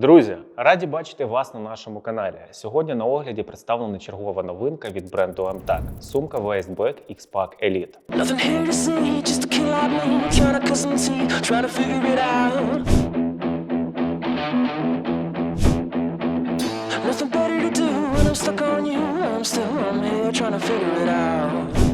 Друзі, раді бачити вас на нашому каналі. Сьогодні на огляді представлена чергова новинка від бренду MTAC – сумка Wasteback X-Pack Elite. Nothing better to do when I'm stuck on you. I'm still I'm here trying to figure it out.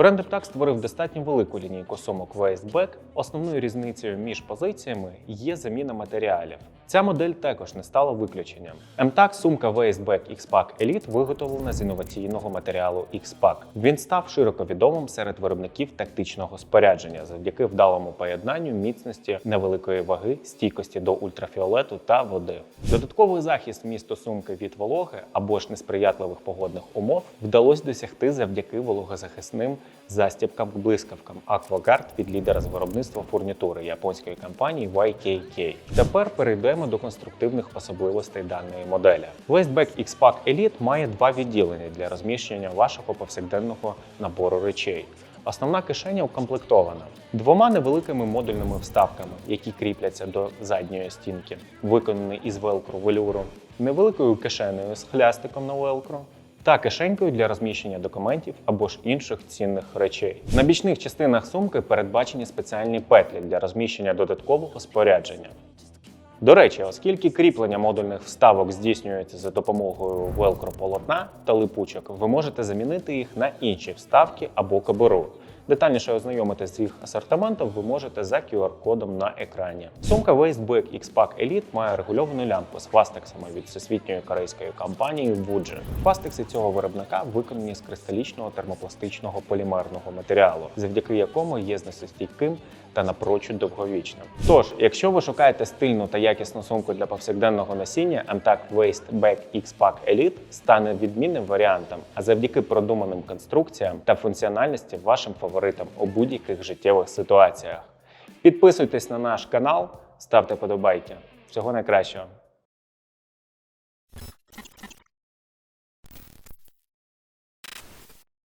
Бренд MTAC створив достатньо велику лінійку сумок Wasteback. Основною різницею між позиціями є заміна матеріалів. Ця модель також не стала виключенням. MTAC сумка Wasteback X-Pack Elite виготовлена з інноваційного матеріалу X-Pack. Він став широко відомим серед виробників тактичного спорядження завдяки вдалому поєднанню міцності невеликої ваги, стійкості до ультрафіолету та води. Додатковий захист вмісту сумки від вологи або ж несприятливих погодних умов вдалося досягти завдяки вологозахисним застібкам-блискавкам Aquaguard від лідера з виробництва фурнітури японської компанії YKK. Тепер перейдемо до конструктивних особливостей даної моделі. Westback X-Pack Elite має два відділення для розміщення вашого повсякденного набору речей. Основна кишеня укомплектована двома невеликими модульними вставками, які кріпляться до задньої стінки, виконаний із велкру велюру, невеликою кишенею з хлястиком на велкру та кишенькою для розміщення документів або ж інших цінних речей. На бічних частинах сумки передбачені спеціальні петлі для розміщення додаткового спорядження. До речі, оскільки кріплення модульних вставок здійснюється за допомогою велкро полотна та липучок, ви можете замінити їх на інші вставки або кобуру. Детальніше ознайомитись з їх асортиментом ви можете за QR-кодом на екрані. Сумка Wasteback X-Pack Elite має регульовану лямку з фастексами від всесвітньої корейської компанії Fuji. Фастекси цього виробника виконані з кристалічного термопластичного полімерного матеріалу, завдяки якому є зносостійким та напрочуд довговічним. Тож, якщо ви шукаєте стильну та якісну сумку для повсякденного носіння, MTAC Wasteback X-Pack Elite стане відмінним варіантом, а завдяки продуманим конструкціям та функціональності вашим фаворитам у будь-яких життєвих ситуаціях. Підписуйтесь на наш канал, ставте подобайки. Всього найкращого.